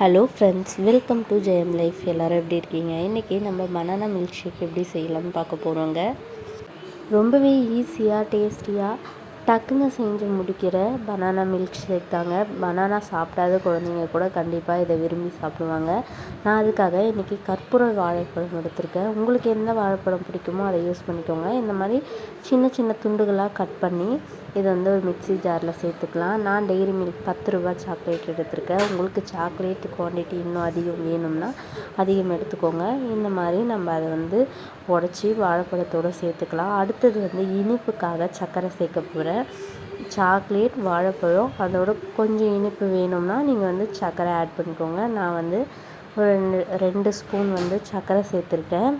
Hello friends welcome to Jayam life எல்லோரும் எப்படி இருக்கீங்க? இன்றைக்கி நம்ம பனானா மில்க் ஷேக் எப்படி செய்யலாம்னு பார்க்க போகிறோங்க ரொம்பவே ஈஸியாக டேஸ்டியாக டக்குன்னு செஞ்சு முடிக்கிற பனானா மில்க் ஷேக் தாங்க. பனானா சாப்பிடாத குழந்தைங்க கூட கண்டிப்பாக இதை விரும்பி சாப்பிடுவாங்க. நான் அதுக்காக இன்றைக்கி கற்பூர வாழைப்பழம் எடுத்திருக்கேன். உங்களுக்கு எந்த வாழைப்பழம் பிடிக்குமோ அதை யூஸ் பண்ணிக்கோங்க. இந்த மாதிரி சின்ன சின்ன துண்டுகளாக கட் பண்ணி இது வந்து ஒரு மிக்ஸி ஜாரில் சேர்த்துக்கலாம். நான் டெய்ரி மில்க் பத்து ரூபா சாக்லேட் எடுத்திருக்கேன். உங்களுக்கு சாக்லேட் குவான்டிட்டி இன்னும் அதிகம் வேணும்னா அதிகம் எடுத்துக்கோங்க. இந்த மாதிரி நம்ம அதை வந்து உடச்சி வாழைப்பழத்தோடு சேர்த்துக்கலாம். அடுத்தது வந்து இனிப்புக்காக சர்க்கரை சேர்க்க போகிறேன் சாக்லேட் வாழைப்பழம் அதோட கொஞ்சம் இனிப்பு வேணும்னா நீங்கள் வந்து சர்க்கரை ஆட் பண்ணிக்கோங்க. நான் வந்து ஒரு ரெண்டு ரெண்டு ஸ்பூன் வந்து சர்க்கரை சேர்த்துருக்கேன்.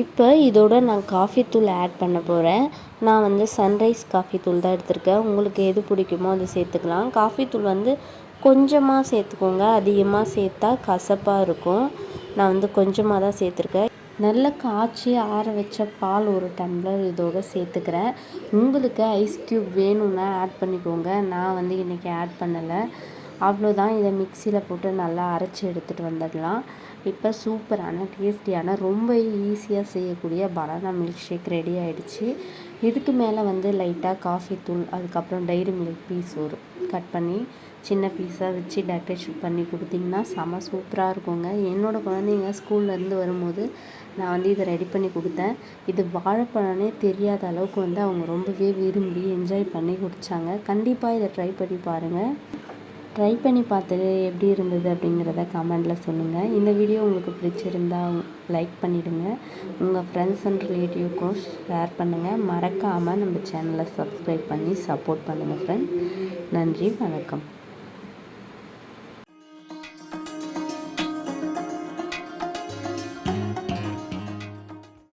இப்போ இதோட நான் காஃபி தூள் ஆட் பண்ண போகிறேன் நான் வந்து சன்ரைஸ் காஃபி தூள் தான் எடுத்திருக்கேன். உங்களுக்கு எது பிடிக்குமோ அதை சேர்த்துக்கலாம். காஃபி தூள் வந்து கொஞ்சமாக சேர்த்துக்கோங்க. அதிகமாக சேர்த்தா கசப்பாக இருக்கும். நான் வந்து கொஞ்சமாக தான் சேர்த்துருக்கேன். நல்லா காய்ச்சி ஆற வச்ச பால் ஒரு டம்ளர் இதோடு சேர்த்துக்கிறேன். உங்களுக்கு ஐஸ் க்யூப் வேணும்னா ஆட் பண்ணிக்கோங்க. நான் வந்து இன்றைக்கி ஆட் பண்ணலை. அவ்வளோதான் இதை மிக்சியில் போட்டு நல்லா அரைச்சி எடுத்துகிட்டு வந்துடலாம். இப்போ சூப்பரான டேஸ்டியான ரொம்ப ஈஸியாக செய்யக்கூடிய பனானா மில்க் ஷேக் ரெடி ஆகிடுச்சு இதுக்கு மேலே வந்து லைட்டாக காஃபி தூள் அதுக்கப்புறம் டைரி மில்க் பீஸ் ஒரு கட் பண்ணி சின்ன பீஸாக வச்சு டெக்கரேஷன் பண்ணி கொடுத்திங்கன்னா செம சூப்பராக இருக்குங்க. என்னோடய குழந்தைங்க ஸ்கூல்லேருந்து வரும்போது நான் வந்து இதை ரெடி பண்ணி கொடுத்தேன். இது வாழைப்பழனே தெரியாத அளவுக்கு வந்து அவங்க ரொம்பவே விரும்பி என்ஜாய் பண்ணி குடித்தாங்க கண்டிப்பாக இதை ட்ரை பண்ணி பாருங்கள் ட்ரை பண்ணி பார்த்துட்டு எப்படி இருந்தது அப்படிங்கிறத கமெண்டில் சொல்லுங்கள் இந்த வீடியோ உங்களுக்கு பிடிச்சிருந்தா லைக் பண்ணிவிடுங்க உங்கள் ஃப்ரெண்ட்ஸ் அண்ட் ரிலேட்டிவ்க்கும் ஷேர் பண்ணுங்கள் மறக்காமல் நம்ம சேனலை சப்ஸ்கிரைப் பண்ணி சப்போர்ட் பண்ணுங்கள் ஃப்ரெண்ட் நன்றி வணக்கம்.